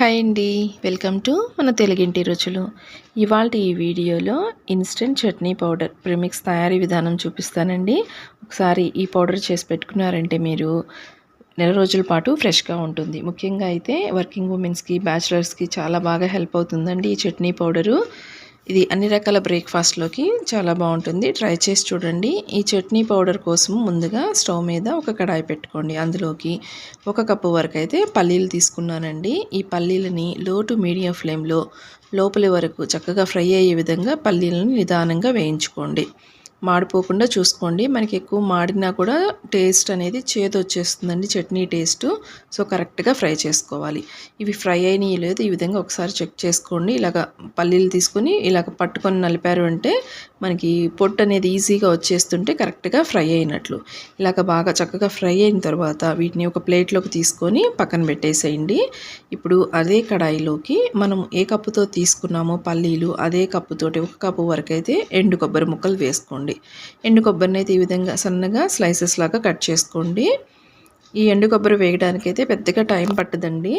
Hi అండి. Welcome to మన తెలుగింటి రుచులు. ఇవాళ ఈ వీడియోలో ఇన్స్టెంట్ చట్నీ పౌడర్ ప్రిమిక్స్ తయారీ విధానం చూపిస్తానండి. ఒకసారి ఈ పౌడర్ చేసి పెట్టుకున్నారంటే మీరు నెల రోజుల పాటు ఫ్రెష్గా ఉంటుంది. ముఖ్యంగా అయితే వర్కింగ్ ఉమెన్స్కి బ్యాచిలర్స్కి చాలా బాగా హెల్ప్ అవుతుందండి ఈ చట్నీ పౌడరు. ఇది అన్ని రకాల బ్రేక్ఫాస్ట్లోకి చాలా బాగుంటుంది. ట్రై చేసి చూడండి. ఈ చట్నీ పౌడర్ కోసం ముందుగా స్టవ్ మీద ఒక కడాయి పెట్టుకోండి. అందులోకి ఒక కప్పు వరకు అయితే పల్లీలు తీసుకున్నానండి. ఈ పల్లీలని లో టు మీడియం ఫ్లేమ్లో లోపలి వరకు చక్కగా ఫ్రై అయ్యే విధంగా పల్లీలను నిదానంగా వేయించుకోండి. మాడిపోకుండా చూసుకోండి. మనకి ఎక్కువ మాడినా కూడా టేస్ట్ అనేది చేదు వచ్చేస్తుందండి చట్నీ టేస్ట్. సో కరెక్ట్గా ఫ్రై చేసుకోవాలి. ఇవి ఫ్రై అయినాయి లేదు ఈ విధంగా ఒకసారి చెక్ చేసుకోండి. ఇలాగ పల్లీలు తీసుకొని ఇలాగ పట్టుకొని నలిపారు అంటే మనకి పొట్టు అనేది ఈజీగా వచ్చేస్తుంటే కరెక్ట్గా ఫ్రై అయినట్లు. ఇలాగ బాగా చక్కగా ఫ్రై అయిన తర్వాత వీటిని ఒక ప్లేట్లోకి తీసుకొని పక్కన పెట్టేసేయండి. ఇప్పుడు అదే కడాయిలోకి మనం ఏ కప్పుతో తీసుకున్నామో పల్లీలు అదే కప్పుతోటి ఒక కప్పు వరకు అయితే ఎండు కొబ్బరి ముక్కలు వేసుకోండి. ఎండు కొబ్బరిని అయితే ఈ విధంగా సన్నగా స్లైసెస్ లాగా కట్ చేసుకోండి. ఈ ఎండు కొబ్బరి వేయడానికైతే పెద్దగా టైం పట్టదండి.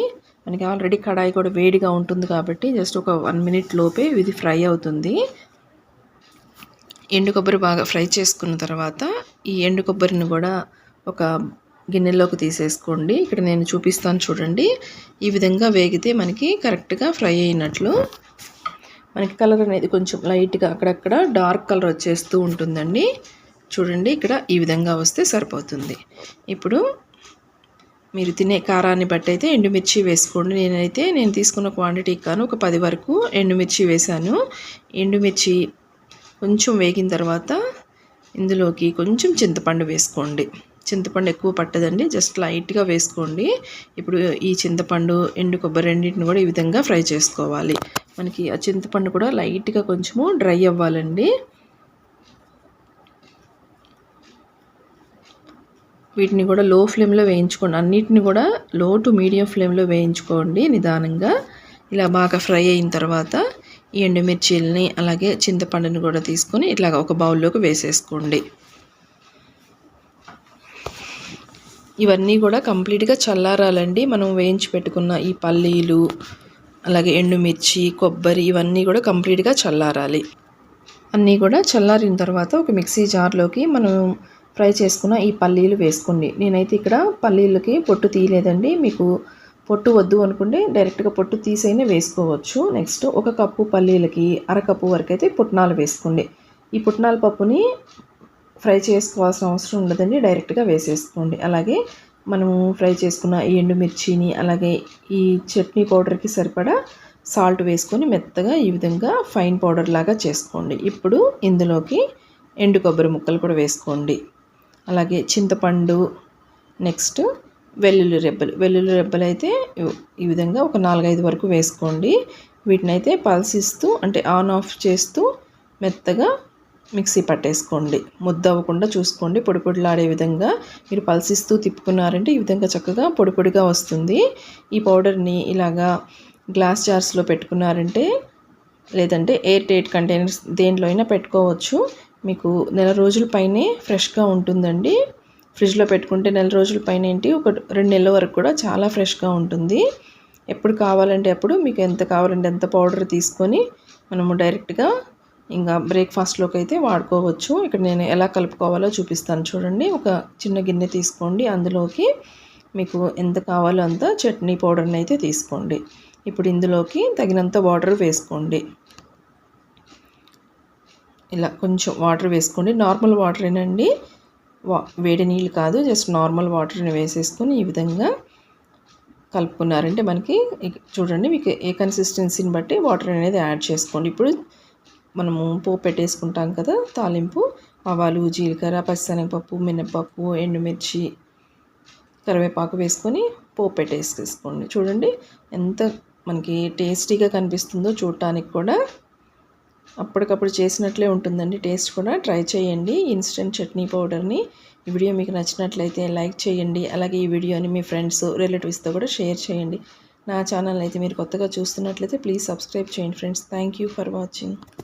మనకి ఆల్రెడీ కడాయి కూడా వేడిగా ఉంటుంది కాబట్టి జస్ట్ ఒక వన్ మినిట్ లోపే ఇది ఫ్రై అవుతుంది. ఎండు కొబ్బరి బాగా ఫ్రై చేసుకున్న తర్వాత ఈ ఎండు కొబ్బరిని కూడా ఒక గిన్నెలోకి తీసేసుకోండి. ఇక్కడ నేను చూపిస్తాను చూడండి. ఈ విధంగా వేగితే మనకి కరెక్ట్గా ఫ్రై అయినట్లు మనకి కలర్ అనేది కొంచెం లైట్గా అక్కడక్కడ డార్క్ కలర్ వచ్చేస్తూ ఉంటుందండి. చూడండి ఇక్కడ ఈ విధంగా వస్తే సరిపోతుంది. ఇప్పుడు మీరు తినే కారాన్ని బట్టి అయితే ఎండుమిర్చి వేసుకోండి. నేనైతే నేను తీసుకున్న క్వాంటిటీ కాను ఒక పది వరకు ఎండుమిర్చి వేశాను. ఎండుమిర్చి కొంచెం వేగిన తర్వాత ఇందులోకి కొంచెం చింతపండు వేసుకోండి. చింతపండు ఎక్కువ పట్టదండి. జస్ట్ లైట్గా వేసుకోండి. ఇప్పుడు ఈ చింతపండు ఎండు కొబ్బరి రెండింటిని కూడా ఈ విధంగా ఫ్రై చేసుకోవాలి. మనకి ఆ చింతపండు కూడా లైట్గా కొంచెము డ్రై అవ్వాలండి. వీటిని కూడా లో ఫ్లేమ్లో వేయించుకోండి. అన్నిటిని కూడా లో టు మీడియం ఫ్లేమ్లో వేయించుకోండి నిదానంగా. ఇలా బాగా ఫ్రై అయిన తర్వాత ఎండుమిర్చీలని అలాగే చింతపండుని కూడా తీసుకొని ఇట్లా ఒక బౌల్లోకి వేసేసుకోండి. ఇవన్నీ కూడా కంప్లీట్గా చల్లారాలండి. మనం వేయించి పెట్టుకున్న ఈ పల్లీలు అలాగే ఎండుమిర్చి కొబ్బరి ఇవన్నీ కూడా కంప్లీట్గా చల్లారాలి. అన్నీ కూడా చల్లారిన తర్వాత ఒక మిక్సీ జార్లోకి మనం ఫ్రై చేసుకున్న ఈ పల్లీలు వేసుకోండి. నేనైతే ఇక్కడ పల్లీలకి పొట్టు తీయలేదండి. మీకు పొట్టు వద్దు అనుకుంటే డైరెక్ట్గా పొట్టు తీసైనా వేసుకోవచ్చు. నెక్స్ట్ ఒక కప్పు పల్లీలకి అరకప్పు వరకు అయితే పుట్నాలు వేసుకోండి. ఈ పుట్నాల పప్పుని ఫ్రై చేసుకోవాల్సిన అవసరం ఉండదండి డైరెక్ట్గా వేసేసుకోండి. అలాగే మనము ఫ్రై చేసుకున్న ఈ ఎండుమిర్చిని అలాగే ఈ చట్నీ పౌడర్కి సరిపడా సాల్ట్ వేసుకొని మెత్తగా ఈ విధంగా ఫైన్ పౌడర్ లాగా చేసుకోండి. ఇప్పుడు ఇందులోకి ఎండు కొబ్బరి ముక్కలు కూడా వేసుకోండి. అలాగే చింతపండు నెక్స్ట్ వెల్లుల్లి రెబ్బలు వెల్లుల్లి రెబ్బలు అయితే ఈ విధంగా ఒక నాలుగైదు వరకు వేసుకోండి. వీటిని అయితే పల్సిస్తూ అంటే ఆన్ ఆఫ్ చేస్తూ మెత్తగా మిక్సీ పట్టేసుకోండి. ముద్ద అవ్వకుండా చూసుకోండి. పొడి పొడిలాడే విధంగా మీరు పల్సిస్తూ తిప్పుకున్నారంటే ఈ విధంగా చక్కగా పొడి పొడిగా వస్తుంది. ఈ పౌడర్ని ఇలాగా గ్లాస్ జార్స్లో పెట్టుకున్నారంటే లేదంటే ఎయిర్ టైట్ కంటైనర్స్ దేంట్లో అయినా పెట్టుకోవచ్చు. మీకు నెల రోజుల పైనే ఫ్రెష్గా ఉంటుందండి. ఫ్రిడ్జ్లో పెట్టుకుంటే నెల రోజుల పైన ఏంటి? ఒక రెండు నెలల వరకు కూడా చాలా ఫ్రెష్గా ఉంటుంది. ఎప్పుడు కావాలంటే అప్పుడు మీకు ఎంత కావాలంటే ఎంత పౌడర్ తీసుకొని మనము డైరెక్ట్గా ఇంకా బ్రేక్ఫాస్ట్లోకి అయితే వాడుకోవచ్చు. ఇక్కడ నేను ఎలా కలుపుకోవాలో చూపిస్తాను చూడండి. ఒక చిన్న గిన్నె తీసుకోండి. అందులోకి మీకు ఎంత కావాలో అంత చట్నీ పౌడర్ని అయితే తీసుకోండి. ఇప్పుడు ఇందులోకి తగినంత వాటర్ వేసుకోండి. ఇలా కొంచెం వాటర్ వేసుకోండి. నార్మల్ వాటర్ ఏనండి వేడి నీళ్ళు కాదు జస్ట్ నార్మల్ వాటర్ని వేసేసుకొని ఈ విధంగా కలుపుకున్నారంటే మనకి చూడండి మీకు ఏ కన్సిస్టెన్సీని బట్టి వాటర్ అనేది యాడ్ చేసుకోండి. ఇప్పుడు మనము పోపు పెట్టేసుకుంటాం కదా తాలింపు ఆవాలు జీలకర్ర పచ్చిశనగపప్పు మినపప్పు ఎండుమిర్చి కరివేపాకు వేసుకొని పోపు పెట్టేసేసుకోండి. చూడండి ఎంత మనకి టేస్టీగా కనిపిస్తుందో చూడటానికి కూడా అప్పటికప్పుడు చేసినట్లే ఉంటుందండి. టేస్ట్ కూడా ట్రై చేయండి. ఇన్స్టెంట్ చట్నీ పౌడర్ని ఈ వీడియో మీకు నచ్చినట్లయితే లైక్ చేయండి. అలాగే ఈ వీడియోని మీ ఫ్రెండ్స్ రిలేటివ్స్తో కూడా షేర్ చేయండి. నా ఛానల్ అయితే మీరు కొత్తగా చూస్తున్నట్లయితే ప్లీజ్ సబ్స్క్రైబ్ చేయండి ఫ్రెండ్స్. Thank for watching.